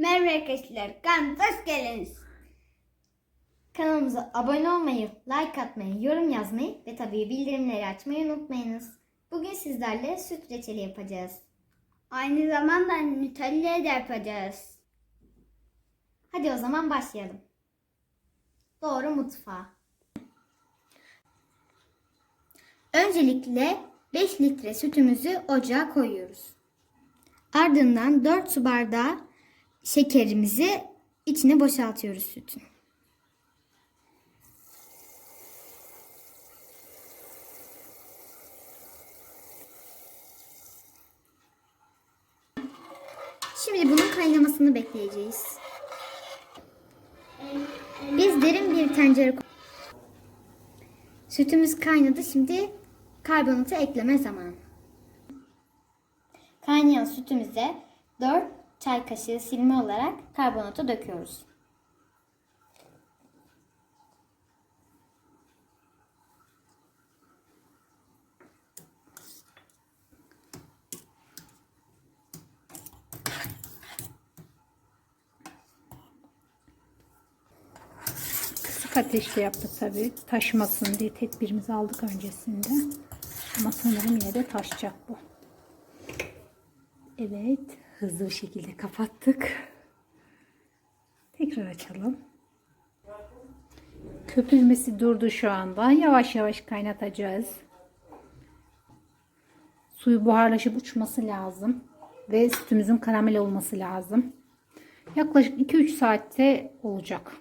Merhaba arkadaşlar, kanalımıza hoş geldiniz. Kanalımıza abone olmayı, like atmayı, yorum yazmayı ve tabii bildirimleri açmayı unutmayınız. Bugün sizlerle süt reçeli yapacağız. Aynı zamanda Nutella da yapacağız. Hadi o zaman başlayalım. Doğru mutfağa. Öncelikle 5 litre sütümüzü ocağa koyuyoruz. Ardından 4 su bardağı şekerimizi içine boşaltıyoruz sütün. Şimdi bunun kaynamasını bekleyeceğiz. Biz derin bir tencere Sütümüz kaynadı. Şimdi karbonatı ekleme zamanı. Kaynayan sütümüze 4 çay kaşığı silme olarak karbonatı döküyoruz. Ateşte yaptık tabii. Taşmasın diye tedbirimizi aldık öncesinde. Ama sanırım yine de taşacak bu. Evet. Hızlı bir şekilde kapattık. Tekrar açalım. Köpürmesi durdu şu anda. Yavaş yavaş kaynatacağız. Suyu buharlaşıp uçması lazım. Ve sütümüzün karamel olması lazım. Yaklaşık 2-3 saatte olacak.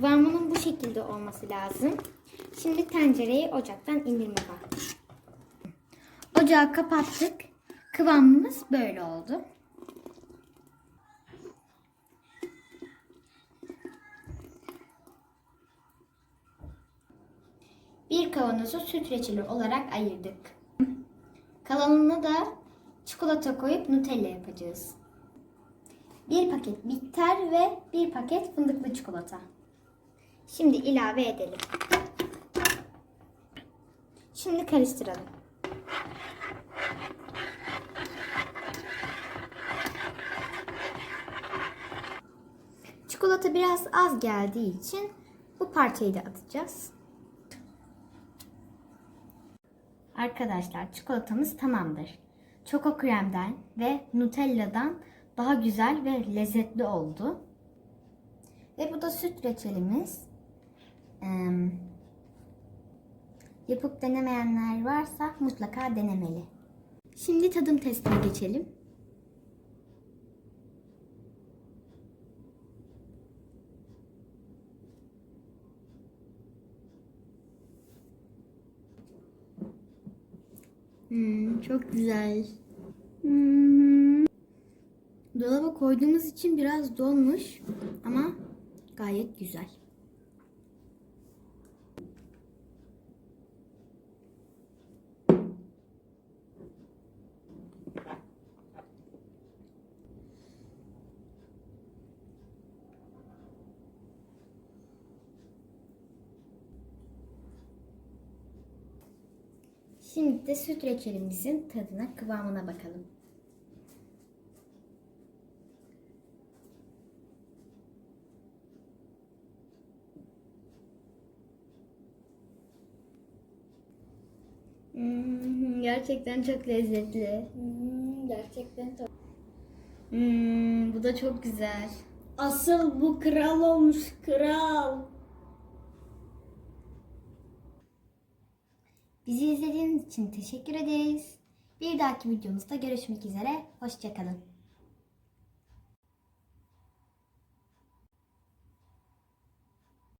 Kıvamının bu şekilde olması lazım. Şimdi tencereyi ocaktan indirme vakti. Ocağı kapattık. Kıvamımız böyle oldu. Bir kavanozu süt reçeli olarak ayırdık. Kalanını da çikolata koyup Nutella yapacağız. Bir paket bitter ve bir paket fındıklı çikolata. Şimdi ilave edelim. Şimdi karıştıralım. Çikolata biraz az geldiği için bu parçayı da atacağız. Arkadaşlar çikolatamız tamamdır. Çoko kremden ve Nutella'dan daha güzel ve lezzetli oldu. Ve bu da süt reçelimiz. Yapıp denemeyenler varsa mutlaka denemeli. Şimdi tadım testine geçelim. Hmm, çok güzel. Hmm. Dolaba koyduğumuz için biraz donmuş ama gayet güzel. Şimdi de süt reçelimizin tadına, kıvamına bakalım. Hmm, gerçekten çok lezzetli. Hmm, gerçekten çok. Hmm, bu da çok güzel. Asıl bu kral olmuş, kral. Bizi izlediğiniz için teşekkür ederiz. Bir dahaki videomuzda görüşmek üzere. Hoşçakalın.